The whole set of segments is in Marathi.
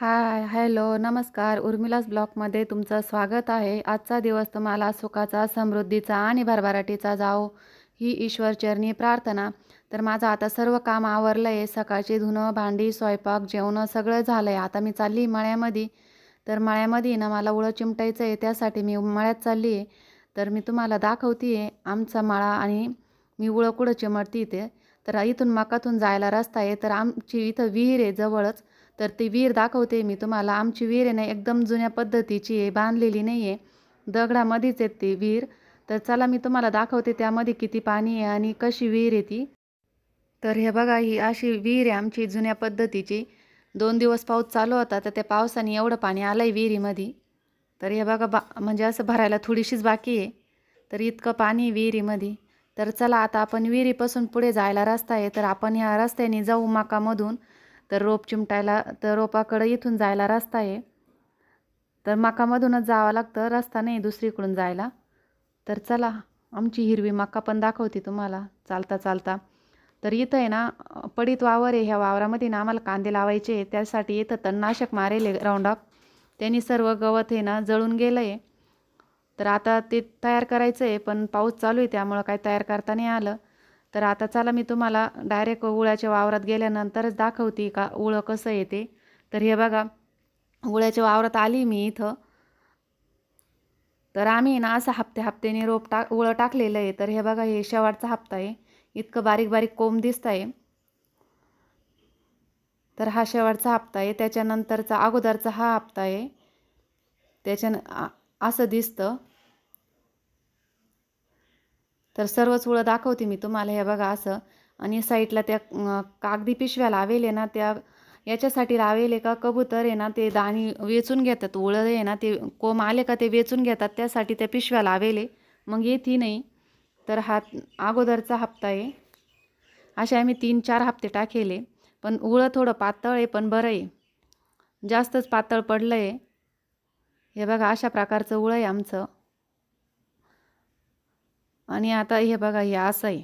हाय, हॅलो, नमस्कार. उर्मिलास ब्लॉकमध्ये तुमचं स्वागत आहे. आजचा दिवस तुम्हाला सुखाचा, समृद्धीचा आणि भरभराटीचा जाओ ही ईश्वरचरणी प्रार्थना. तर माझं आता सर्व काम आवरलं आहे. सकाळची धुणं, भांडी, स्वयंपाक, जेवणं सगळं झालं आहे. आता मी चालली मळ्यामध्ये. तर मळ्यामध्ये ना मला उळं चिमटायचं आहे, त्यासाठी मी मळ्यात चालली आहे. तर मी तुम्हाला दाखवते आहे आमचा मळा आणि मी उळं कुठं चिमटते ते. तर इथून मकातून जायला रस्ता आहे. तर आमची इथं विहीर आहे जवळच. तर ती विहीर दाखवते मी तुम्हाला. आमची विहीर आहे ना एकदम जुन्या पद्धतीची आहे, बांधलेली नाही आहे. दगडामध्येच आहेत ती विहीर. तर चला मी तुम्हाला दाखवते त्यामध्ये किती पाणी आहे आणि कशी विहीर आहे ती. तर हे बघा ही अशी विहीर आहे आमची जुन्या पद्धतीची. दोन दिवस पाऊस चालू होता तर त्या पावसाने एवढं पाणी आलं आहे विहिरीमध्ये. तर हे बघा बा म्हणजे असं भरायला थोडीशीच बाकी आहे. तर इतकं पाणी आहे विहिरीमध्ये. तर चला आता आपण विहिरीपासून पुढे जायला रस्ता आहे. तर आपण ह्या रस्त्याने जाऊ माकामधून तर रोप चिमटायला तर रोपाकडं इथून जायला रस्ता आहे. तर मकामधूनच जावं लागतं, रस्ता नाही दुसरीकडून जायला. तर चला आमची हिरवी मका पण दाखवते तुम्हाला चालता चालता. तर इथं आहे ना पडीत वावर आहे. ह्या वावरामध्ये ना आम्हाला कांदे लावायचे त्यासाठी इथं तणनाशक मारेले राऊंडअप. त्यांनी सर्व गवत हे ना जळून गेलं आहे. तर आता ते तयार करायचं आहे, पण पाऊस चालू आहे त्यामुळं काय तयार करता नाही आलं. तर आता चला मी तुम्हाला डायरेक्ट उळ्याच्या वावरात गेल्यानंतरच दाखवते का उळं कसं येते. तर हे बघा उळ्याच्या वावरात आली मी इथं. तर आम्ही ना असं हप्ते हप्त्याने रोप टाक उळं टाकलेलं आहे. तर हे बघा हे शेवटचा हप्ता आहे. इतकं बारीक बारीक कोंब दिसत आहे. तर हा शेवटचा हप्ता आहे. त्याच्यानंतरचा अगोदरचा हा हप्ता आहे. त्याच्यानं असं दिसतं. तर सर्वच उळं दाखवते मी तुम्हाला. हे बघा असं. आणि साईडला त्या कागदी पिशव्या लावेले ना त्या याच्यासाठी लावेले का? कबूतर आहे ना ते दाणी वेचून घेतात. उळं आहे ना ते कोंब आले का ते वेचून घेतात. त्यासाठी त्या पिशव्या लावेले मग येते नाही. तर हा अगोदरचा हप्ता आहे. असे आम्ही तीन चार हप्ते टाकेले. पण उळं थोडं पातळ आहे पण बरं आहे. जास्तच पातळ पडलं आहे हे बघा अशा प्रकारचं उळं आहे आमचं. आणि आता हे बघा हे असं आहे.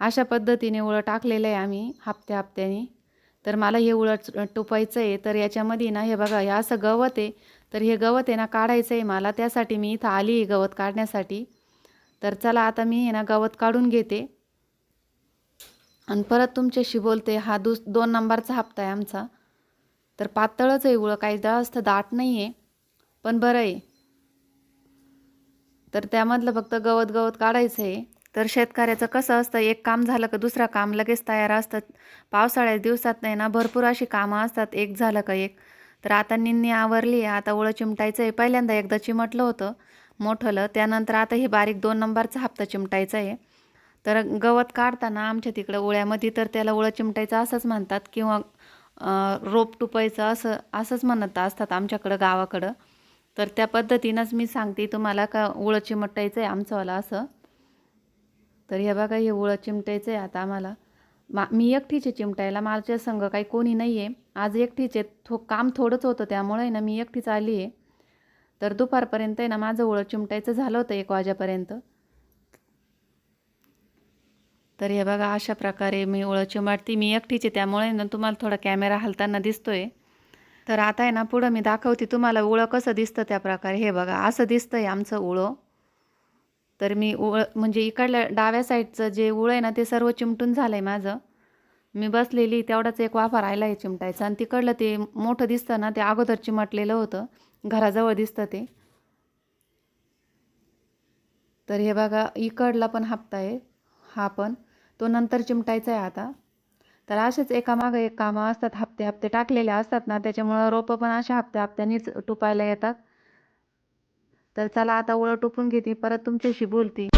अशा पद्धतीने उळं टाकलेलं आहे आम्ही हप्त्या हप्त्याने. तर मला हे उळं टोपायचं आहे. तर याच्यामध्ये ना हे बघा हे असं गवत आहे. तर हे गवत आहे ना काढायचं आहे मला. त्यासाठी मी इथं आली आहे गवत काढण्यासाठी. तर चला आता मी हे ना गवत काढून घेते. आणि परत तुमच्याशी बोलते. हा दुस दोन नंबरचा हप्ता आहे आमचा. तर पातळच आहे उळं. काही जास्त दाट नाही आहे पण बरं आहे. तर त्यामधलं फक्त गवत गवत काढायचं आहे तर शेतकऱ्याचं कसं असतं एक काम झालं का दुसरं काम लगेच तयार असतात. पावसाळ्यात दिवसात नाही ना भरपूर अशी कामं असतात एक झालं का एक. तर आता निन्नी आवरली आहे आता उळं चिमटायचं आहे पहिल्यांदा एकदा चिमटलं होतं मोठलं. त्यानंतर आता हे बारीक दोन नंबरचा हप्ता चिमटायचा आहे तर गवत काढताना आमच्या तिकडं ओळ्यामध्ये तर त्याला ओळं चिमटायचं असंच म्हणतात किंवा रोप टुपायचं असं असंच म्हणत असतात आमच्याकडं गावाकडं. तर त्या पद्धतीनंच मी सांगते तुम्हाला का ओळं चिमटायचं आहे आमचंवाला असं? तर हे बघा हे ओळं चिमटायचं आहे आता आम्हाला. मा मी एकटीचे चिमटायला माझ्या संघ काही कोणी नाही आहे आज एकटीचे थो काम थोडंच होतं त्यामुळे ना मी एकटीच आली आहे. तर दुपारपर्यंत आहे ना माझं ओळं चिमटायचं झालं होतं एक वाजेपर्यंत. तर हे बघा अशा प्रकारे मी ओळं चिमटती. मी एकटीचे त्यामुळे ना तुम्हाला थोडा कॅमेरा हलताना दिसतोय. तर आता आहे ना पुढं मी दाखवते तुम्हाला उळं कसं दिसतं त्या प्रकारे. हे बघा असं दिसतं आहे आमचं उळं तर मी उळ म्हणजे इकडल्या डाव्या साईडचं जे उळं आहे ना ते सर्व चिमटून झालं आहे माझं. मी बसलेली तेवढाच एक वाफा राहिला आहे चिमटायचं. आणि तिकडलं ते मोठं दिसतं ना ते अगोदर चिमटलेलं होतं. घराजवळ दिसतं ते. तर हे बघा इकडला पण हप्ता आहे हा पण तो नंतर चिमटायचा आहे आता. तर असेच एकामागं एक कामं असतात हप्ते हप्ते टाकलेले असतात ना त्याच्यामुळं रोपं पण अशा हप्त्या हप्त्यानेच टुपायला येतात. तर चला आता ओळं टुपून घेते परत तुमच्याशी बोलते.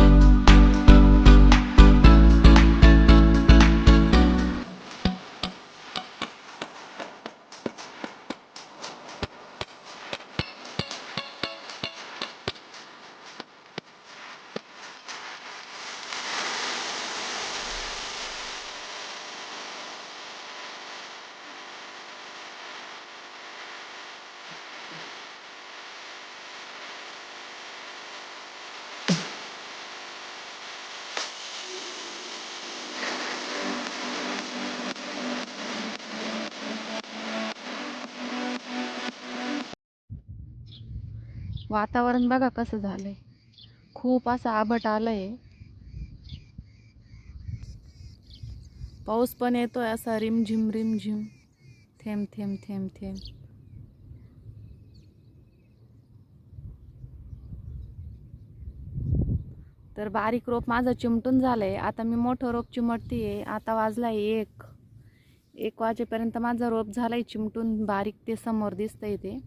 वातावरण बघा कसं झालं आहे खूप असं आभट आहे पाऊस पण येतोय असा रिमझिम रिमझिम. थेंब थेंब थेंब थेंब. तर बारीक रोप माझं चिमटून झालंय. आता मी मोठं रोप चिमटतीये. आता वाजलाय एक. एक वाजेपर्यंत माझं रोप झालंय चिमटून. बारीक ते समोर दिसतंय ते.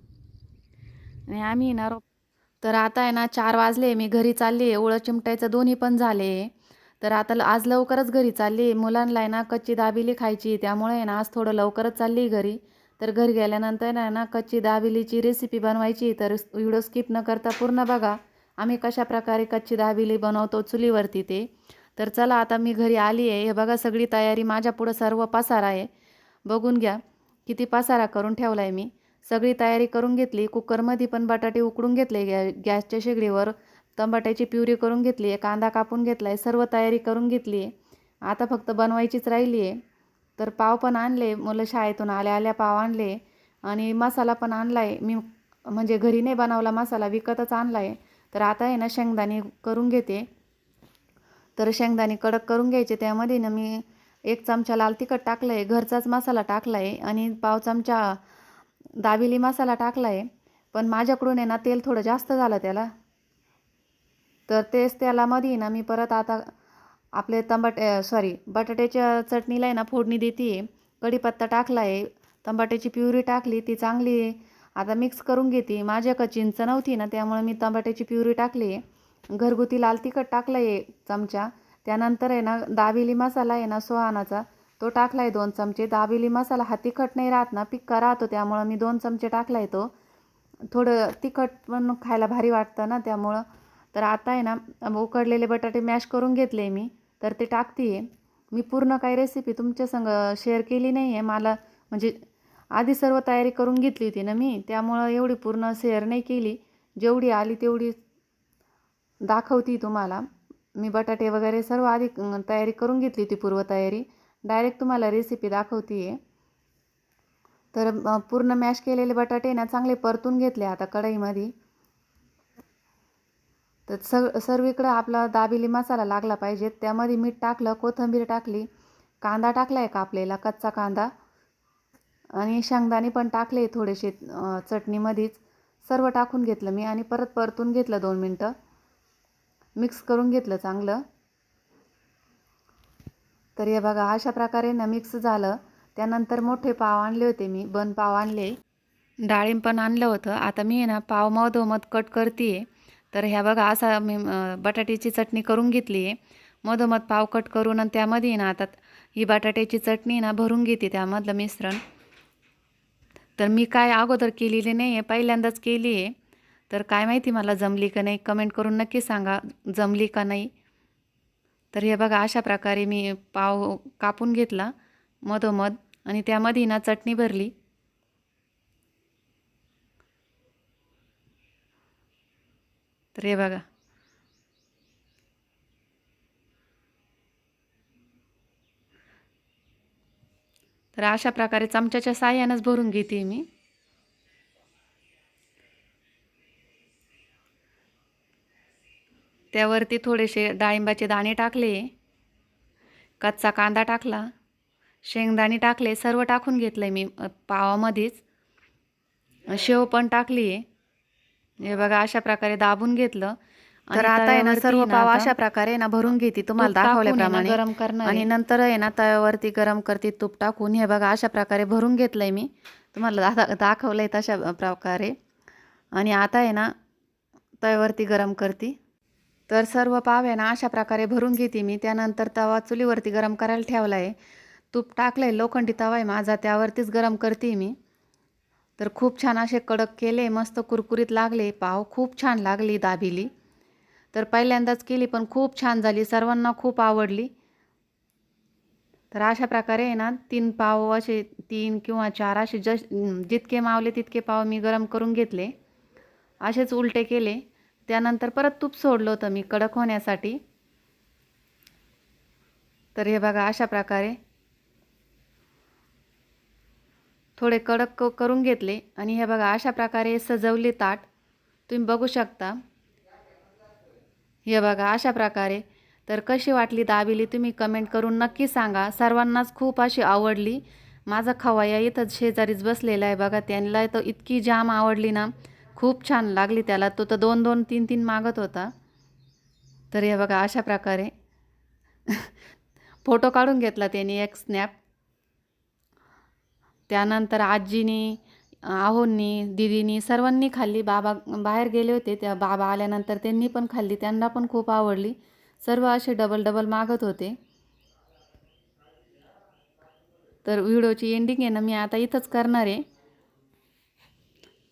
आणि आम्ही ना रोप तर आता आहे ना चार वाजले मी घरी चालली आहे ओळं चिमटायचं दोन्ही पण झाले. तर आता ल- आज लवकरच घरी चालली आहे मुलांना आहे ना कच्ची दाबिली खायची. त्यामुळे आहे ना आज थोडं लवकरच चालली आहे घरी. तर घरी गेल्यानंतर आहे ना कच्ची दाबिलीची रेसिपी बनवायची. तर व्हिडिओ स्किप न करता पूर्ण बघा. आम्ही कशा प्रकारे कच्ची दाबिली बनवतो चुलीवरती ते. तर चला आता मी घरी आली आहे हे बघा सगळी तयारी माझ्यापुढं सर्व पसारा आहे. बघून घ्या. किती पसारा करून ठेवला आहे मी. सगळी तयारी करून घेतली कुकरमध्ये पण बटाटे उकडून घेतले गॅ गॅसच्या शेगडीवर टमाट्याची प्युरी करून घेतली आहे कांदा कापून घेतला आहे सर्व तयारी करून घेतली. आहे आता फक्त बनवायचीच राहिली आहे. तर पाव पण आणले मुलं शाळेतून आल्या आल्या पाव आणले आणि मसाला पण आणला आहे मी म्हणजे घरी नाही बनवला मसाला विकतच आणला आहे तर आता आहे ना शेंगदाणे करून घेते. तर शेंगदाणे कडक करून घ्यायचे त्यामध्ये ना मी एक चमचा लाल तिखट टाकलं आहे घरचाच मसाला टाकला आहे आणि पाव चमचा दाबिली मसाला टाकला आहे पण माझ्याकडून आहे ना तेल थोडं जास्त झालं त्याला. तर तेच त्याला मध्ये ना मी परत आता आपले तंबाट सॉरी बटाट्याच्या चटणीला आहे ना फोडणी देते आहे कढीपत्ता टाकला आहे तंबाट्याची प्युरी टाकली ती चांगली आता मिक्स करून घेते. माझ्याकडे चिंच नव्हती ना त्यामुळे मी तंबाट्याची प्युरी टाकली. आहे घरगुती लाल तिखट टाकलं आहे चमचा. त्यानंतर आहे ना दाबिली मसाला आहे ना सोहानाचा तो टाकला आहे दोन चमचे. दाबिली मसाला हा तिखट नाही राहत ना पिक्का राहतो त्यामुळं मी दोन चमचे टाकला आहे तो. थोडं तिखट पण खायला भारी वाटतं ना त्यामुळं. तर आता आहे ना उकडलेले बटाटे मॅश करून घेतले मी तर ते टाकते आहे मी पूर्ण काही रेसिपी तुमच्या संग शेअर केली नाही आहे मला म्हणजे आधी सर्व तयारी करून घेतली होती ना मी त्यामुळं एवढी पूर्ण शेअर नाही केली. जेवढी आली तेवढी दाखवती तुम्हाला. मी बटाटे वगैरे सर्व आधी तयारी करून घेतली होती पूर्वतयारी. डायरेक्ट तुम्हाला रेसिपी दाखवते आहे तर पूर्ण मॅश केलेले बटाटे ना चांगले परतून घेतले आता कढईमध्ये. तर सग सर्वीकडं आपला दाबिली मसाला लागला पाहिजे. त्यामध्ये मीठ टाकलं कोथिंबीर टाकली कांदा टाकला आहे कापलेला कच्चा कांदा? आणि शेंगदाणे पण टाकले थोडेसे चटणीमध्येच. सर्व टाकून घेतलं मी आणि परत परतून घेतलं दोन मिनटं. मिक्स करून घेतलं चांगलं. तर हे बघा अशा प्रकारे ना मिक्स झालं. त्यानंतर मोठे पाव आणले होते मी बन पाव आणले. डाळिंब पण आणलं होतं. आता मी आहे ना पाव मधोमध कट करते आहे तर ह्या बघा असा मी बटाट्याची चटणी करून घेतली आहे. मधोमध पाव कट करून आणि त्यामध्ये ना आता ही बटाट्याची चटणी ना भरून घेते त्यामधलं मिश्रण. तर मी काय अगोदर केलेली नाही आहे पहिल्यांदाच केली आहे तर काय माहिती मला जमली का नाही कमेंट करून नक्की सांगा जमली का नाही. तर हे बघा अशा प्रकारे मी पाव कापून घेतला मधोमध आणि त्यामध्ये ना चटणी भरली. तर हे बघा. तर अशा प्रकारे चमच्याच्या साह्यानंच भरून घेते मी. त्यावरती थोडेसे डाळिंबाचे दाणे टाकले कच्चा कांदा टाकला शेंगदाणे टाकले सर्व टाकून घेतलं मी. पावामध्येच. शेव पण टाकली हे बघा अशा प्रकारे दाबून घेतलं. तर आता आहे ना सर्व पाव अशा प्रकारे ना भरून घेते. तुम्हाला दाखवल्याप्रमाणे. गरम करणार आणि नंतर आहे ना तव्यावरती गरम करते तूप टाकून. हे बघा अशा प्रकारे भरून घेतलंय मी. तुम्हाला दा दाखवलंय तशा प्रकारे. आणि आता आहे ना तव्यावरती गरम करते. तर सर्व पाव आहे ना अशा प्रकारे भरून घेते मी. त्यानंतर तवा चुलीवरती गरम करायला ठेवला आहे तूप टाकलं आहे लोखंडी तवा आहे माझा त्यावरतीच गरम करते मी. तर खूप छान असे कडक केले मस्त कुरकुरीत लागले. पाव खूप छान लागली दाबिली. तर पहिल्यांदाच केली पण खूप छान झाली. सर्वांना खूप आवडली. तर अशा प्रकारे आहे ना तीन पाव असे तीन किंवा चार असे जश जितके मावले तितके पाव मी गरम करून घेतले. असेच उलटे केले. त्यानंतर परत तूप सोडलं होतं मी कडक होण्यासाठी. तर हे बघा अशा प्रकारे थोडे कडक करून घेतले आणि हे बघा अशा प्रकारे सजवले ताट. तुम्ही बघू शकता. हे बघा अशा प्रकारे. तर कशी वाटली दाबेली तुम्ही कमेंट करून नक्की सांगा. सर्वांनाच खूप अशी आवडली. माझा खवाया इथं शेजारीच बसलेला आहे बघा त्यांना तर इतकी जाम आवडली ना. खूप छान लागली त्याला. तो तर दोन दोन तीन तीन मागत होता. तर हे बघा अशा प्रकारे. फोटो काढून घेतला त्यांनी एक स्नॅप त्यानंतर आजीनी आहोंनी दिदीनी सर्वांनी खाल्ली. बाबा बाहेर गेले होते. त्या बाबा आल्यानंतर त्यांनी पण खाल्ली. त्यांना पण खूप आवडली. सर्व असे डबल डबल मागत होते. तर व्हिडिओची एंडिंग आहे ना मी आता इथंच करणार आहे.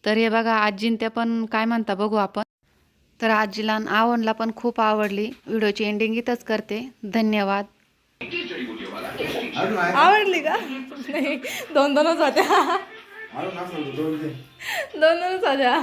तर हे बघा आजीन त्या पण काय म्हणता बघू आपण. तर आजीला आणि आवनला पण खूप आवडली. व्हिडिओची एंडिंग इथंच करते. धन्यवाद. आवडली का? नाही दोन दोनच होत्या दोन दोनच होत्या.